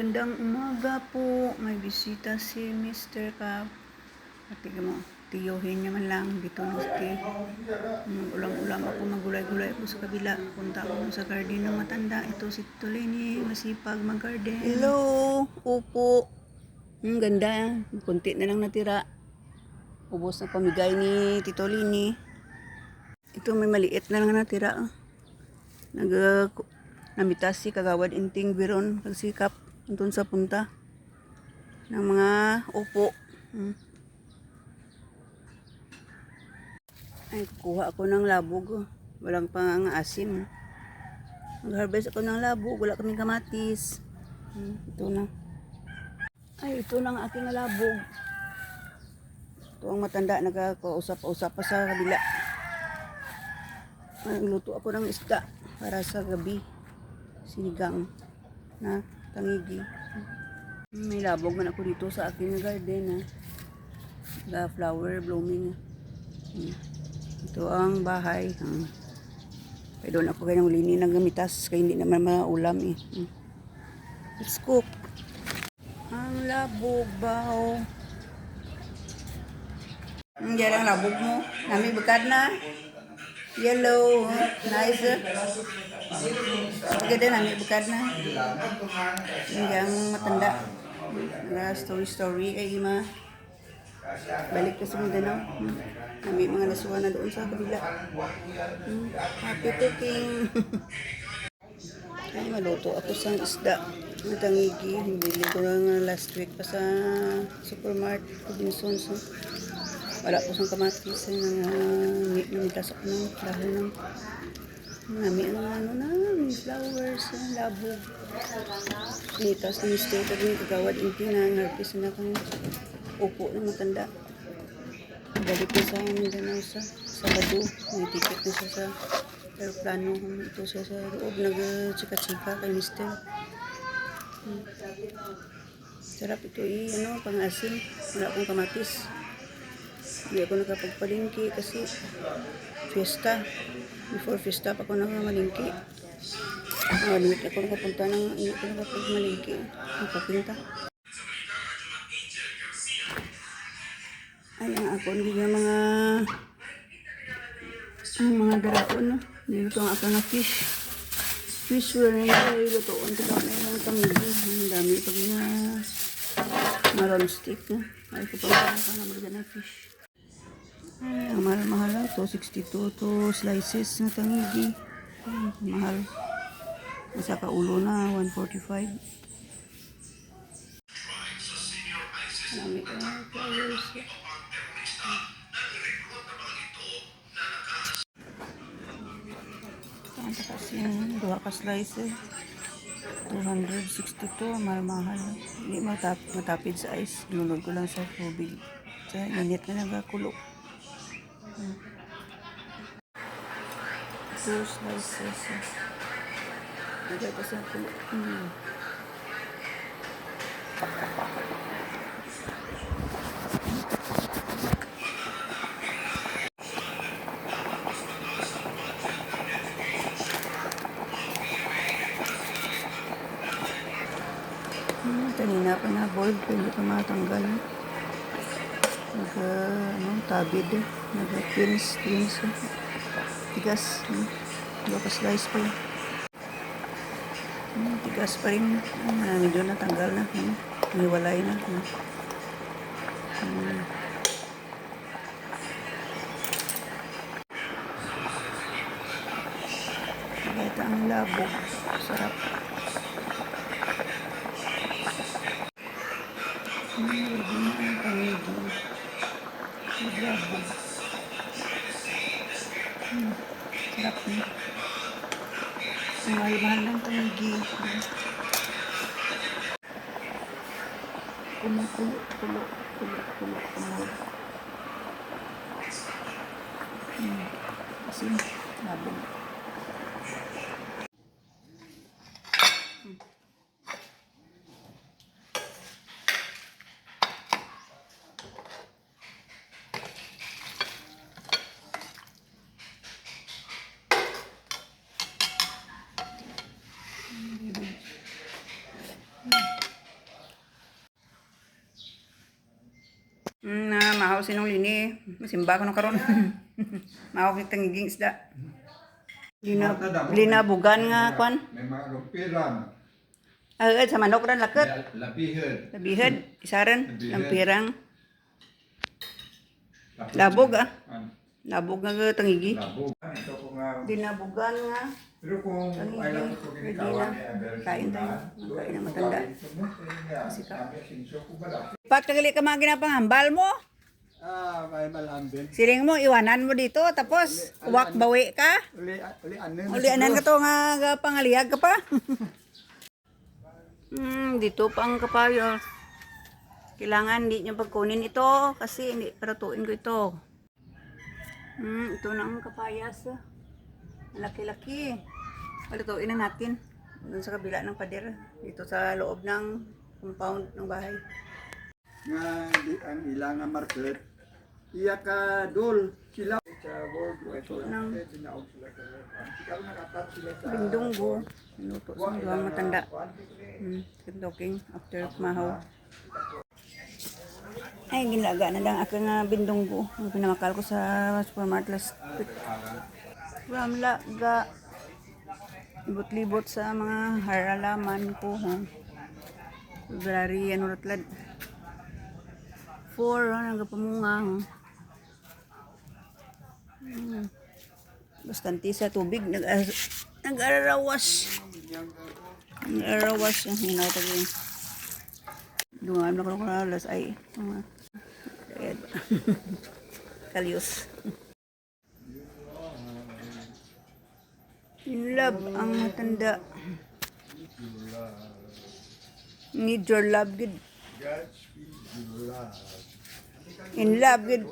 Magandang umaga po. May bisita si Mr. Cap. Tingnan mo, tiyuhin niya man lang. Dito na si Ulam-ulam ako, magulay-gulay ako sa kabila. Punta ako sa garden ng matanda. Ito si Tolini, masipag mag-garden. Hello, upo. Ang ganda. Kunti na lang natira. Ubos na pamigay ni Tito Lini. Ito may maliit na lang natira. Nag namitas si kagawad inting biron pagsikap antun sa punta ng mga upo. Hmm. Ay, kuha ako ng labog. oh. Walang pang asim. Mag-harvest ako ng labog. Wala kaming kamatis. Hmm, ito na. Ay, ito lang aking labog. Ito ang matanda. Nagkakausap-usap pa sa kabila. Nagluto ako ng isda para sa gabi. Sinigang na tangigi. May labog man ako dito sa aking garden. Ha. The flower blooming. Hmm. Ito ang bahay. Hmm. Kaya doon ako kaya ng lini ng gamitas. Kaya hindi naman maulam eh. Hmm. Let's cook. Ang labog bao. Ang yan ang labog mo. Nami bekad na. Yellow. Nice. Ganda nami bekad na. Yung yang matanda. Na story story kay Ima. Balik ka sa Mindanao. Hmm. Nami mga nasuwa na doon sa kabila. Hmm. Happy cooking. Ay, maluto ako sa isda. Matangigi. Bili ko lang last week pa sa supermarket. Robinsons. no? Wala ko sa kamatis. Nang uh, namitas ako ng dahon ng Nami ang ano na, may flowers, ang labog. Nitas ni Mr. Pag may kagawad yung tinangarpis na kang upo ng matanda. Balik ko sa Mindanao sa Sabado. May ticket na siya sa aeroplano. Ito siya sa loob. Nag-chika-chika kay Mr. Hmm. Sarap ito eh, ano, pang-asin. Wala akong kamatis. Hindi ako nakapagpalingki kasi fiesta. Before fiesta pa ako nakamalingki. Ah, limit ako nakapunta ng hindi ko nakapagmalingki. Nakapinta. Ay, ang ako hindi nga mga ang mga daraon, no? Dito ang ako na fish. Fish wala na yung lutoon. Ito na yung tamigi. Ang dami pag na maron stick. Ay, ko pa pa na mga fish. Ay, ang mahal-mahal lang. 262 to slices na tangigi. Ay, mahal. Nasa kaulo na, 145. Marami ka na flowers. Ang takas yung dua ka slices. 262, mahal-mahal. Hindi matap matapid sa ice. Lunod ko lang sa tubig. Sa init na nagakulo. Two slices. Lagay ko sa kulo. Hmm. Hmm, kanina pa na boiled hindi pa matanggal. Nag, uh, ano, tabid eh. Nag, twins, twins. eh. Tigas. Hmm. Dua ka slice pa yun. Hmm, tigas pa rin. Hmm, medyo na. Hmm. Niwalay na. Hmm. Hmm. Ito ang labo. Sarap. Hmm, hindi na ang pangigi. Ang labo. Hmm, sarap na. Ang mahal-mahal ng pangigi. Hmm. Kulo, kulo, kulo, kulo. Hmm, kasi labo. Mahaw sinong lini. Masimba ko nung karon. mahaw kitang higing isda. Lina, linabugan nga kwan. May mga lumpiran. Agad sa manok ran lakot. Labihan. Labihad, isaran, lampirang. Labog ah. Labog nga tangigi. Labog. Ito ko nga. Dinabugan nga. Pero kung ay lang ko ginikawan na. ni. Kain tayo. Kain na matanda. Kasi ka. Pat kagali ka mga ginapangambal mo. Ah, may malambing. Siling mo, iwanan mo dito. Tapos, uwak bawi ka. Uli, uli? Uli, anan ka to nga nga pangaliyag ka pa. hmm, dito pa ang kapayo. Kailangan hindi nyo pagkunin ito kasi hindi paratuin ko ito. Hmm, ito na ang kapayas. ah. Malaki-laki. Palutuin na natin. Doon sa kabila ng pader. Dito sa loob ng compound ng bahay. Nga di ang ilang nga market. Iya ka dol sila sa world wide Ito ng bindunggo. Minuto sa mga matanda. Hmm, talking after mahaw. Ay, ginaga na lang ako nga bindunggo. Ang pinamakal ko sa supermarket last week. From laga. Libot-libot sa mga haralaman ko. Huh? February, ano ratlad. Four, ano, nagapamunga. Huh? Hmm. Bastante sa tubig. Nag nag-arawas. Nag-arawas. Ang hinatag yun. Dungan na ko alas ay. Kalyos. Love ang matanda. Need your love good. In love good.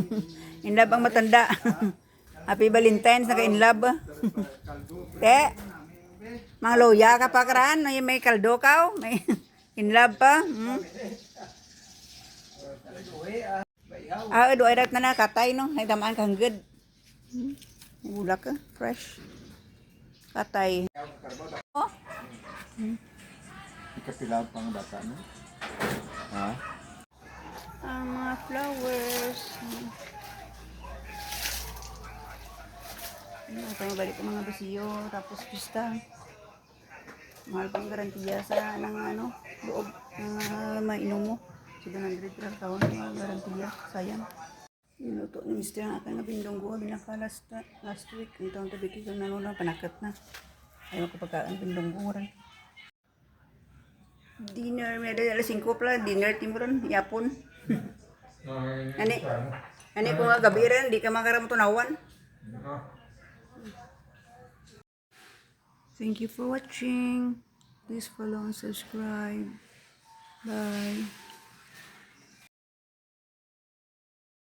in love ang matanda. Happy Valentine's, naka in love. Te, mga loya ka pa karan, may, may kaldo ka, oh. may in love pa. Hmm? Ah, do ay rat na nakatay no, ay tamaan kang good. Hmm? Ula ka, fresh. Katay. Oh, Ikapilaw pang bata no? Ha? mga flowers. Ano, tayo balik ang mga basiyo, tapos pista. Mahal pang garantiya sa ng ano, loob na mainom mo. So, 100 lang taon na garantiya. Sayang. Niluto ni Mr. ang akin na bindonggo. Binaka last, last week. Ang taong tabi ko na nuna, panakat na. Ayaw ko pagkaan bindonggo rin. Dinner, may alas 5 pala. Dinner ron, yapon. Ani, ani ko nga gabi rin, di ka makaramutunawan. Thank you for watching. Please follow and subscribe. Bye.